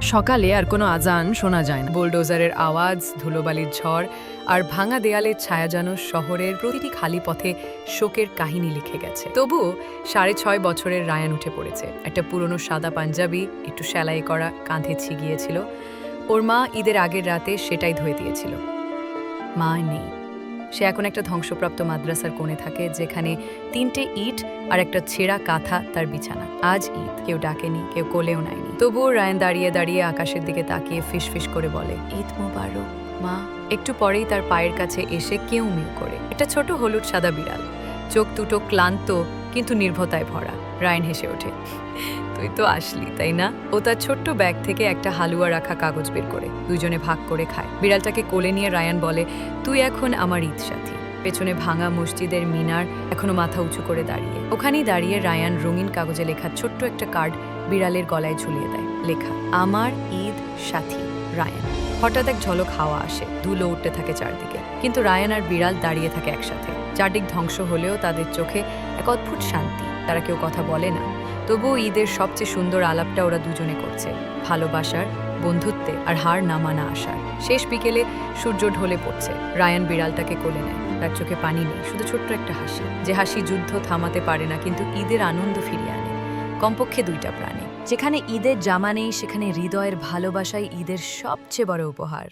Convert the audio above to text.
সকালে আর কোনো আজান শোনা যায় না। বোলডোজারের আওয়াজ, ধুলোবালির ঝড় আর ভাঙা দেয়ালের ছায়া যেন শহরের প্রতিটি খালি পথে শোকের কাহিনী লিখে গেছে। তবুও সাড়ে ছয় বছরের রায়ান উঠে পড়েছে। একটা পুরনো সাদা পাঞ্জাবি, একটু সেলাই করা, কাঁধে ছিগিয়েছিল। ওর মা ঈদের আগের রাতে সেটাই ধুয়ে দিয়েছিল। মা নেই। সে এখন একটা ধ্বংসপ্রাপ্ত মাদ্রাসার কোণে থাকে, যেখানে তিনটে ইট আর একটা ছেঁড়া কাঁথা তার বিছানা। আজ ঈদ কেউ ডাকেনি, কেউ কোলেও নাইনি তবুও রায়ন দাঁড়িয়ে দাঁড়িয়ে আকাশের দিকে তাকিয়ে ফিস ফিস করে বলে, ঈদ মোবারক, মা। একটু পরেই তার পায়ের কাছে এসে কেউ মিউ করে। একটা ছোট হলুদ সাদা বিড়াল। চোখ দুটো ক্লান্ত, কিন্তু নির্ভতায় ভরা। রায়ন হেসে ওঠে। তুই তো আসলি, তাই না? ও তার ছোট্ট ব্যাগ থেকে একটা হালুয়া রাখা কাগজ বের করে দুইজনে ভাগ করে খায়। বিড়ালটাকে কোলে নিয়ে রায়ান বলে, তুই এখন আমার ঈদ সাথী পেছনে ভাঙা মসজিদের মিনার এখনও মাথা উঁচু করে দাঁড়িয়ে। ওখানেই দাঁড়িয়ে রায়ান রঙিন কাগজে লেখা ছোট্ট একটা কার্ড বিড়ালের গলায় ঝুলিয়ে দেয়। লেখা, আমার ঈদ সাথী রায়ান। হঠাৎ এক ঝলক হাওয়া আসে, ধুলো উঠতে থাকে চারদিকে। কিন্তু রায়ান আর বিড়াল দাঁড়িয়ে থাকে একসাথে। চারদিক ধ্বংস হলেও তাদের চোখে এক অদ্ভুত শান্তি। তারা কেউ কথা বলে না। তবুও ঈদের সবচেয়ে সুন্দর আলাপটা ওরা দুজনে করছে। ভালোবাসার, বন্ধুত্বে আর হার না মানা আসার শেষ বিকেলে সূর্য ঢলে পড়ছে। রায়ান বিড়ালটাকে কোলে নেয়। তার চোখে পানি নেই, শুধু ছোট্ট একটা হাসি। যে হাসি যুদ্ধ থামাতে পারে না, কিন্তু ঈদের আনন্দ ফিরিয়ে আনে। কমপক্ষে দুইটা প্রাণী। যেখানে ঈদের জামা নেই, সেখানে হৃদয়ের ভালোবাসাই ঈদের সবচেয়ে বড় উপহার।